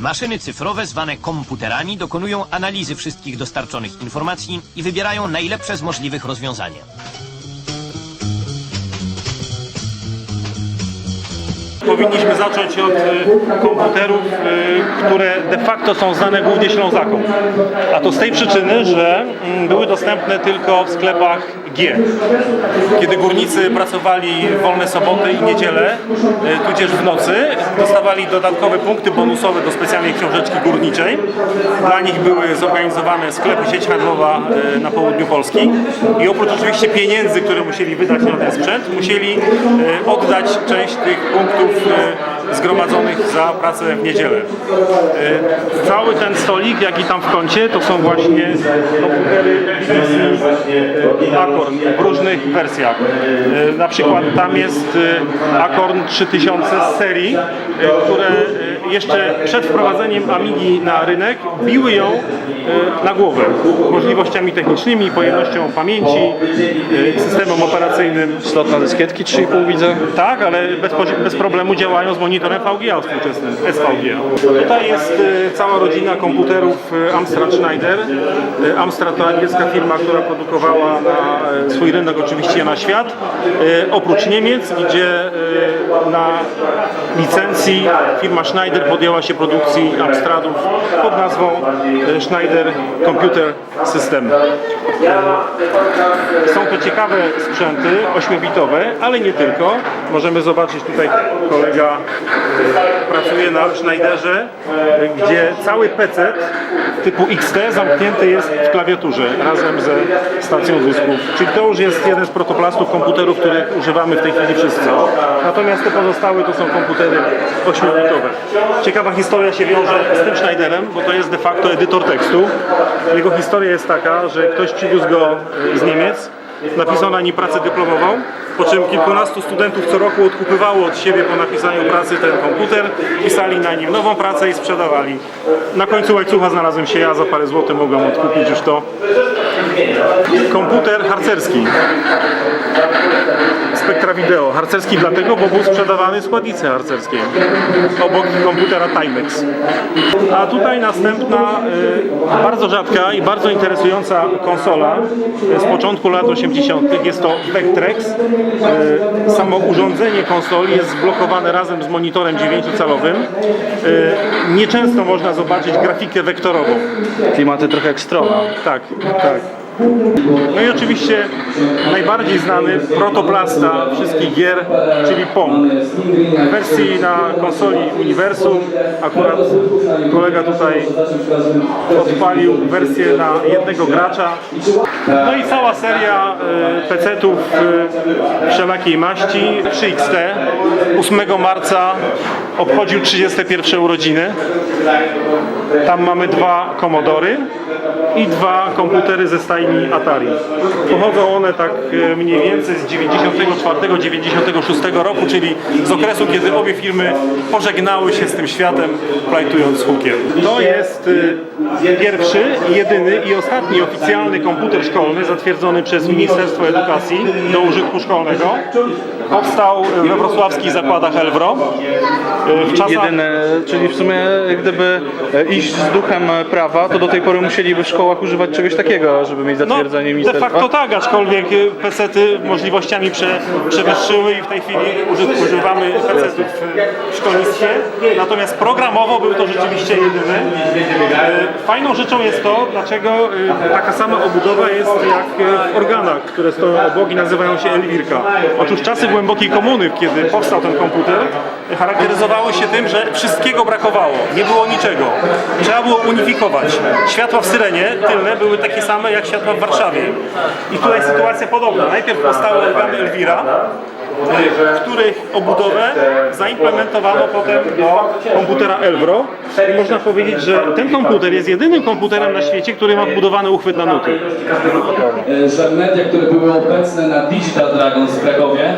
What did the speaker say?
Maszyny cyfrowe zwane komputerami dokonują analizy wszystkich dostarczonych informacji i wybierają najlepsze z możliwych rozwiązania. Powinniśmy zacząć od y, komputerów, y, które de facto są znane głównie Ślązakom. A to z tej przyczyny, że mm, były dostępne tylko w sklepach G. Kiedy górnicy pracowali wolne soboty i niedzielę, y, tudzież w nocy, dostawali dodatkowe punkty bonusowe do specjalnej książeczki górniczej. Dla nich były zorganizowane sklepy, sieć handlowa na południu Polski i oprócz oczywiście pieniędzy, które musieli wydać na ten sprzęt, musieli oddać część tych punktów y, zgromadzonych za pracę w niedzielę. Y, Cały ten stolik, jak i tam w kącie, to są właśnie komputery BBC Acorn w różnych wersjach. Y, Na przykład tam jest y, Acorn 3000 z serii, y, które y, jeszcze przed wprowadzeniem Amigi na rynek biły ją y, na głowę możliwościami technicznymi, pojemnością pamięci, y, systemem operacyjnym. Slot na dyskietki 3,5 widzę. Tak, ale bez, bez problemu działają z monitorem VGA współczesnym, SVGA. Tutaj jest y, cała rodzina komputerów y, Amstrad Schneider. Y, Amstrad to angielska firma, która produkowała na swój rynek oczywiście na świat. Oprócz Niemiec, gdzie na licencji firma Schneider podjęła się produkcji Amstradów pod nazwą Schneider Computer System. Są to ciekawe sprzęty 8-bitowe, ale nie tylko. Możemy zobaczyć tutaj kolega pracuje na Schneiderze, gdzie cały PC typu XT zamknięty jest w klawiaturze razem ze stacją dysków. Czyli to już jest jeden z protoplastów komputerów, których używamy w tej chwili wszyscy. Natomiast te pozostałe to są komputery 8-bitowe. Ciekawa historia się wiąże z tym Schneiderem, bo to jest de facto edytor tekstu. Jego historia jest taka, że ktoś przywiózł go z Niemiec, napisał na nim pracę dyplomową, po czym kilkunastu studentów co roku odkupywało od siebie po napisaniu pracy ten komputer, pisali na nim nową pracę i sprzedawali. Na końcu łańcucha znalazłem się ja, za parę złotych mogłem odkupić już to. Komputer harcerski. Spektra Video. Harcerski dlatego, bo był sprzedawany w składnicy harcerskiej. Obok komputera Timex. A tutaj następna y, bardzo rzadka i bardzo interesująca konsola z początku lat 80. Jest to Vectrex. Y, samo urządzenie konsoli jest zblokowane razem z monitorem 9-calowym. Y, nieczęsto można zobaczyć grafikę wektorową. Klimaty trochę jak strona. Tak, tak. No i oczywiście najbardziej znany protoplasta wszystkich gier, czyli Pong. W wersji na konsoli Universum akurat kolega tutaj odpalił wersję na jednego gracza. No i cała seria y, PC-ów y, wszelakiej maści. 3XT 8 marca obchodził 31 urodziny. Tam mamy dwa Commodore i dwa komputery ze stajni Atari. Pochodzą one tak e, mniej więcej z 94-96 roku, czyli z okresu, kiedy obie firmy pożegnały się z tym światem, plajtując hukiem. To jest e, pierwszy, jedyny i ostatni oficjalny komputer szkolny zatwierdzony przez Ministerstwo Edukacji do użytku szkolnego. Powstał we wrocławskich zakładach Elwro. E, W czasach... Czyli w sumie gdyby e, iść z duchem e, prawa, to do tej pory musieliby w szkołach używać czegoś takiego, żeby mieć zatwierdzenie de ministerstwa. facto tak, aczkolwiek y, PC-ty możliwościami prze, przewyższyły i w tej chwili uży, używamy PC-tów w szkolnictwie. Natomiast programowo był to rzeczywiście jedyny. Y, Fajną rzeczą jest to, dlaczego y, taka sama obudowa jest jak y, w organach, które stoją obok i nazywają się Elwirka. Otóż czasy głębokiej komuny, kiedy powstał ten komputer, charakteryzowały się tym, że wszystkiego brakowało, nie było niczego. Trzeba było unifikować. Światła w Syrenie tylne były takie same jak światła w Warszawie. I tutaj sytuacja podobna. Najpierw powstały organy Elvira, w których obudowę zaimplementowano potem do komputera Elvro. I można powiedzieć, że ten komputer jest jedynym komputerem na świecie, który ma wbudowany uchwyt na nuty. że media, które były obecne na Digital Dragons w Krakowie,